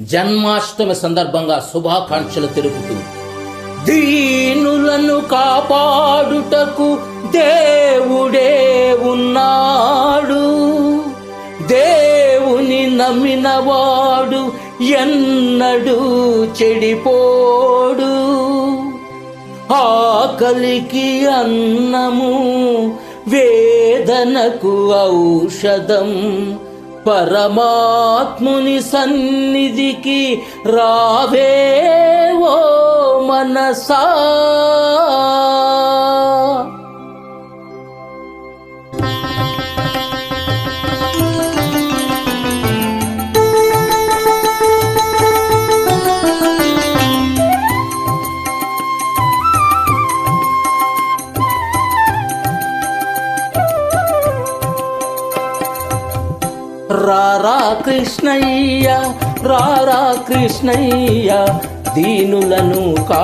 జన్మాష్టమి సందర్భంగా శుభాకాంక్షలు తెలుపుతూ దీనులను కాపాడుటకు దేవుడే ఉన్నాడు. దేవుని నమ్మినవాడు ఎన్నడూ చెడిపోడు. ఆకలికి అన్నము వేదనకు ఔషధం పరమాత్ముని సన్నిధికి ఓ మనసా. రారా కృష్ణయ్య రారా కృష్ణయ్య దీనులను కా